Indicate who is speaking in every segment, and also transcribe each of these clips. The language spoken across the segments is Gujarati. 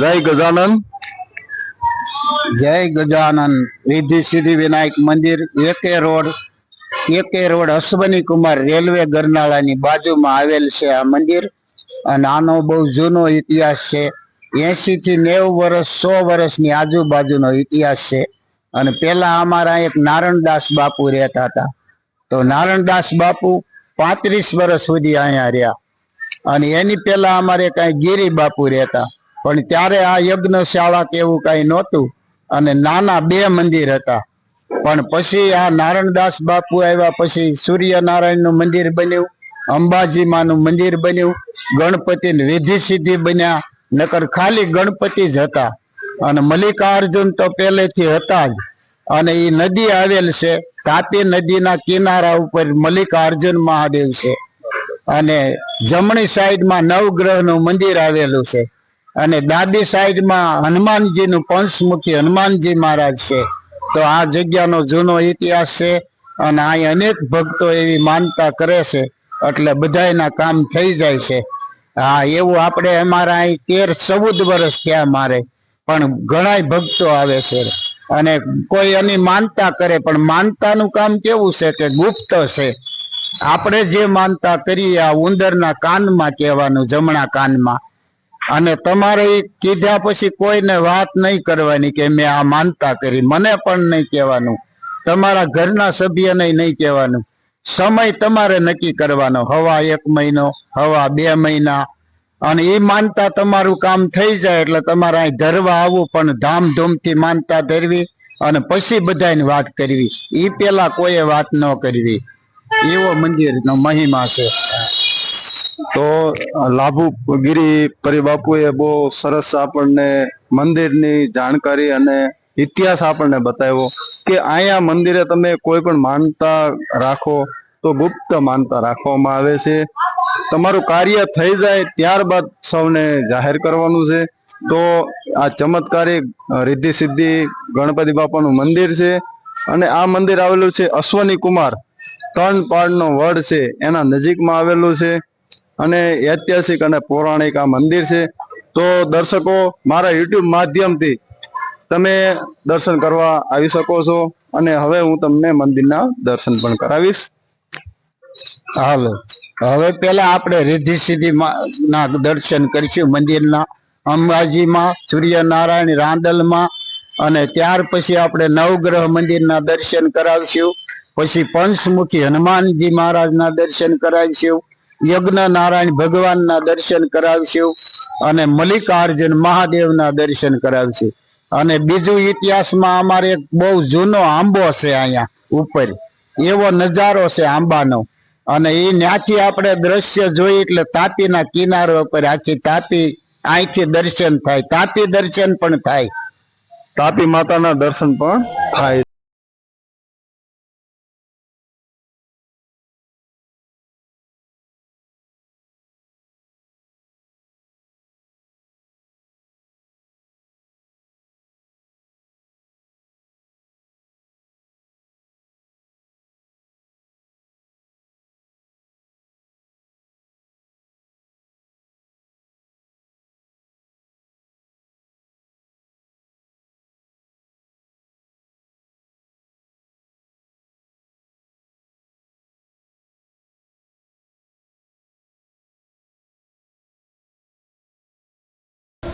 Speaker 1: જય ગજાનન
Speaker 2: જય ગજાનન રિદ્ધિ સિદ્ધિ વિનાયક મંદિર AK road AK road Ashwini Kumar railway ગરનાળાની બાજુમાં આવેલ છે આ મંદિર. અને આનો બહુ જૂનો ઇતિહાસ છે. એસી થી નેવું વર્ષ સો વર્ષની આજુબાજુનો ઇતિહાસ છે. અને પેલા અમારા એક નારણદાસ બાપુ રહેતા હતા. તો નારણદાસ બાપુ પાંત્રીસ વર્ષ સુધી અહીંયા રહ્યા. અને એની પેલા અમારે કઈ ગીરી બાપુ રહેતા. પણ ત્યારે આ યજ્ઞશાળા કે એવું કઈ નહોતું અને નાના બે મંદિર હતા. પણ પછી આ નારણદાસ બાપુ આવ્યા પછી સૂર્યનારાયણનું મંદિર બન્યું અંબાજી માનું મંદિર બન્યું ગણપતિ વિધિ સિદ્ધિ બન્યા, નકર ખાલી ગણપતિ જ હતા. અને મલ્લિકાર્જુન તો પહેલેથી હતા જ. અને એ નદી આવેલ છે. તાપી નદીના કિનારા ઉપર મલ્લિકાર્જુન મહાદેવ છે. અને જમણી સાઈડમાં નવગ્રહનું મંદિર આવેલું છે. અને ડાબી સાઈડમાં હનુમાનજીનું પંચમુખી હનુમાનજી મહારાજ છે. તો આ જગ્યાનો જૂનો ઇતિહાસ છે અને અહીં અનેક ભક્તો એવી માનતા કરે છે. એટલે બધાયના કામ થઈ જાય છે. હા, એવું આપણે અમારા અહીં તેર ચૌદ વર્ષ થયા મારે. પણ ઘણાય ભક્તો આવે છે. અને કોઈ એની માનતા કરે, પણ માનતાનું કામ કેવું છે કે ગુપ્ત છે? આપણે જે માનતા કરીએ આ ઉંદરના કાનમાં કહેવાનું, જમણા કાનમાં. અને તમારે કીધા પછી કોઈને વાત નહીં કરવાની કે મેં આ માનતા કરી. મને પણ નહીં કહેવાનું. તમારા ઘરના સભ્યને નહીં કહેવાનું. સમય તમારે નક્કી કરવાનો. હવા એક મહિનો, હવા બે મહિના અને એ માનતા તમારું કામ થઈ જાય એટલે તમારે અહીં ધરવા આવવું, પણ ધામધૂમથી માનતા ધરવી અને પછી બધાને વાત કરવી. એ પેલા કોઈએ વાત ન કરવી. એવો મંદિરનો મહિમા છે.
Speaker 1: તો લાભુ ગીરી પરિબાપુએ બહુ સરસ આપણને મંદિરની જાણકારી અને ઇતિહાસ આપણને બતાવ્યો કે અહીંયા મંદિરે તમે કોઈ પણ માનતા રાખો તો ગુપ્ત માનતા રાખવામાં આવે છે. તમારું કાર્ય થઈ જાય ત્યારબાદ સૌને જાહેર કરવાનું છે. તો આ ચમત્કારિક રિદ્ધિ સિદ્ધિ ગણપતિ બાપાનું મંદિર છે અને આ મંદિર આવેલું છે અશ્વની કુમાર. ત્રણ પાડનો વડ છે, એના નજીકમાં આવેલું છે અને ઐતિહાસિક અને પૌરાણિક આ મંદિર છે. તો દર્શકો, મારા યુટ્યુબ માધ્યમથી તમે દર્શન કરવા આવી શકો છો અને હવે હું તમને મંદિરના દર્શન પણ કરાવીશ.
Speaker 2: હાલો. હવે પેલા આપણે રિદ્ધિ સિદ્ધિ ના દર્શન કરીશું મંદિરના અંબાજીમાં, સૂર્યનારાયણ રાંદલમાં, અને ત્યાર પછી આપણે નવગ્રહ મંદિરના દર્શન કરાવશું. પછી પંચમુખી હનુમાનજી મહારાજના દર્શન કરાવીશું. યજ્ઞ નારાયણ ભગવાનના દર્શન કરાવશું. અને મલ્લિકાર્જુન મહાદેવના દર્શન કરાવશું. અને બીજું ઇતિહાસમાં અમારે એક બહુ જૂનો આંબો છે અહીંયા ઉપર. એવો નજારો છે આંબાનો. અને એ ત્યાંથી આપણે દ્રશ્ય જોઈ એટલે તાપીના કિનારો ઉપર આખી તાપી અહીંથી દર્શન થાય. તાપી દર્શન પણ થાય.
Speaker 1: તાપી માતાના દર્શન પણ થાય.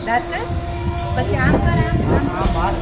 Speaker 3: It? પછી આમ કર આમ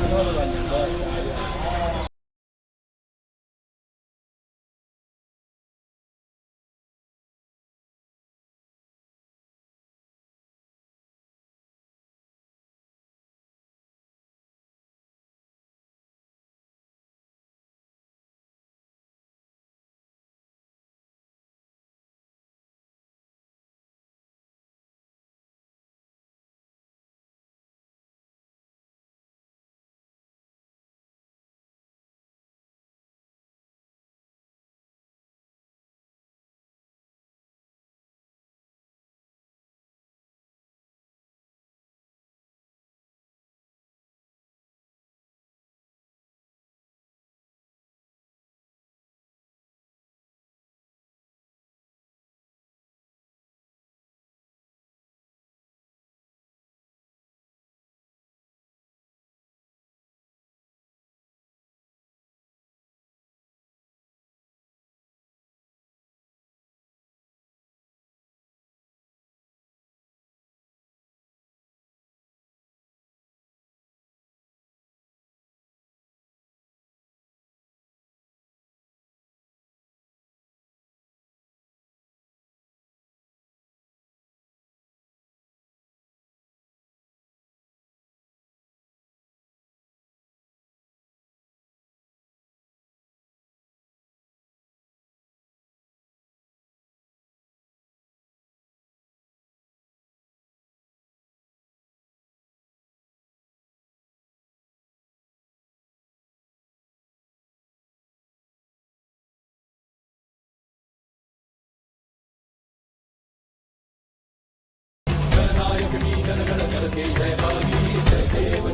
Speaker 3: Jai Dev,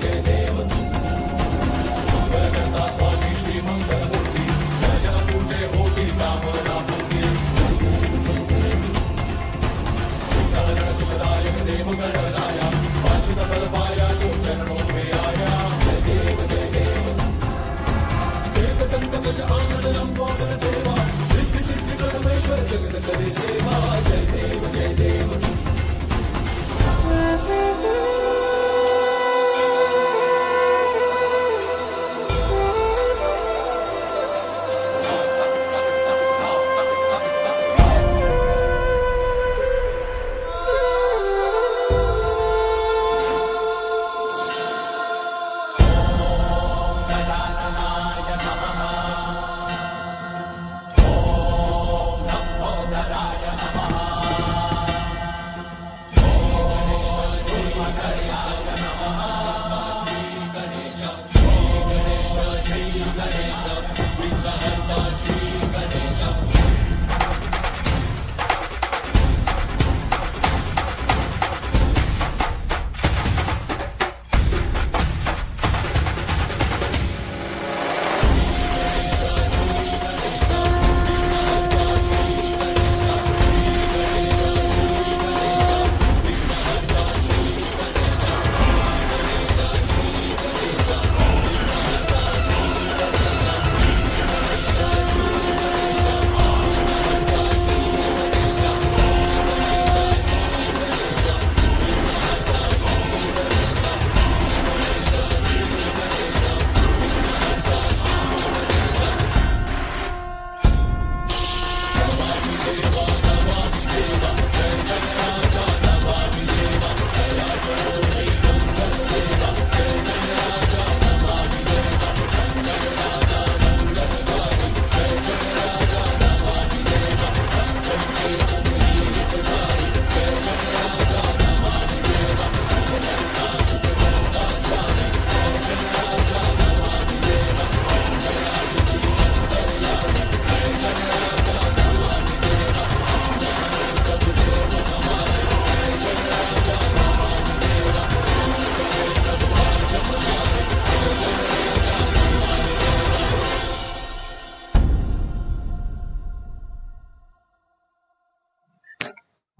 Speaker 3: Jai Dev,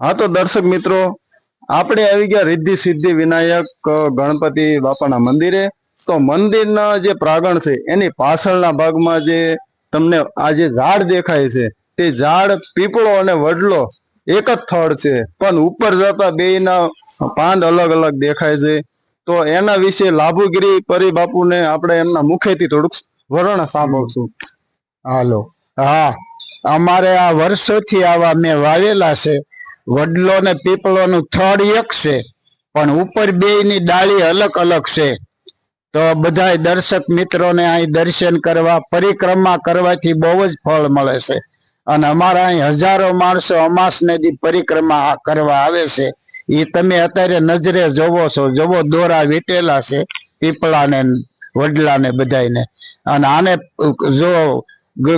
Speaker 1: હા, તો દર્શક મિત્રો, આપણે આવી ગયા રિદ્ધિ સિદ્ધિ વિનાયક ગણપતિ બાપાના મંદિરે. તો મંદિરના જે પ્રાંગણ છે, એની પાછળના ભાગમાં જે તમને આ જે ઝાડ દેખાય છે, તે ઝાડ પીપળો અને વડલો એક જ થડ છે, પણ ઉપર જતા બેયના પાંદ અલગ અલગ દેખાય છે. તો એના વિશે લાભુગીરી પરી બાપુને આપણે એમના મુખેથી થોડુંક વર્ણ સાંભળશું.
Speaker 2: હાલો. હા, અમારે આ વર્ષોથી આવા મેં વાવેલા છે. વડલો ને પીપળો નું થડ એક છે, પણ ઉપર બે ની ડાળી અલગ અલગ છે. તો બધા દર્શક મિત્રોને અહીં દર્શન કરવા, પરિક્રમા કરવાથી બહુ જ ફળ મળે છે. અને અમારા અહીં હજારો માણસો અમાસ નદી પરિક્રમા કરવા આવે છે. એ તમે અત્યારે નજરે જોવો છો, જોવો દોરા વીટેલા છે પીપળા ને વડલા ને બધાને અને આને જો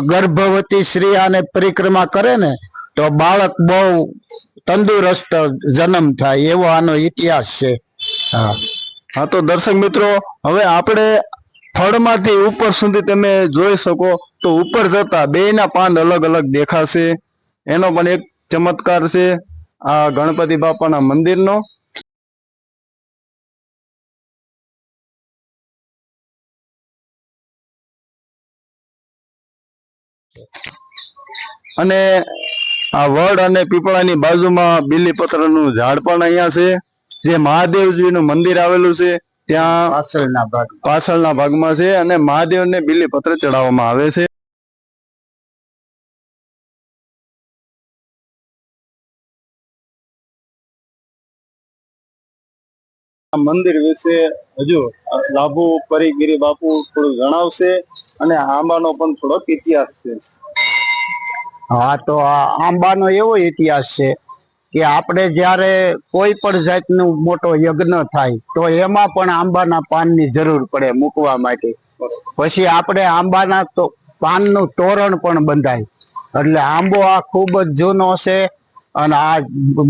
Speaker 2: ગર્ભવતી સ્ત્રી આને પરિક્રમા કરે ને, તો બાળક બહુ તંદુરસ્ત જન્મ થાય એવો આનો ઇતિહાસ છે. હા.
Speaker 1: હા, તો દર્શક મિત્રો, હવે આપણે ફળમાંથી ઉપર સુધી તમે જોઈ શકો તો ઉપર જતા બેયના પાન અલગ અલગ દેખાશે. એનો પણ એક ચમત્કાર છે આ ગણપતિ બાપાના મંદિરનો. અને આ વડ અને પીપળાની બાજુમાં બીલીપત્રનું ઝાડ પણ અહીંયા છે. જે મહાદેવજીનું મંદિર આવેલું છે ત્યાં
Speaker 2: પાછળના ભાગ
Speaker 1: પાછળના ભાગમાં છે અને મહાદેવને બીલીપત્ર ચડાવવામાં આવે છે. મંદિર વિશે હજુ લાભુ પરિગીરી બાપુ થોડું જણાવશે અને આંબાનો પણ થોડોક ઇતિહાસ છે.
Speaker 2: હા, તો આંબાનો એવો ઇતિહાસ છે કે આપણે જ્યારે કોઈ પણ જાતનું મોટો યજ્ઞ થાય, તો એમાં પણ આંબાના પાનની જરૂર પડે મૂકવા માટે. પછી આપણે આંબાના તો પાનનું તોરણ પણ બંધાય. એટલે આંબો આ ખૂબ જ જૂનો છે અને આ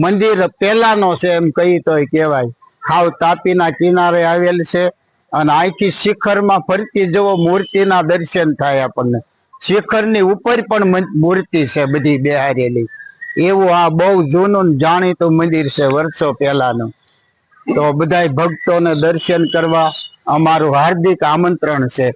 Speaker 2: મંદિર પહેલાનો છે એમ કહી તોય કહેવાય. હાવ તાપીના કિનારે આવેલ છે અને અહીંથી શિખરમાં ફરતી જવો મૂર્તિના દર્શન થાય આપણને. શિખરની ઉપર પણ મૂર્તિ છે બધી બિહારેલી. એવું આ બહુ જૂનું જાણીતું મંદિર છે વર્ષો પહેલાનું. તો બધાય ભક્તોને દર્શન કરવા અમારું હાર્દિક આમંત્રણ છે.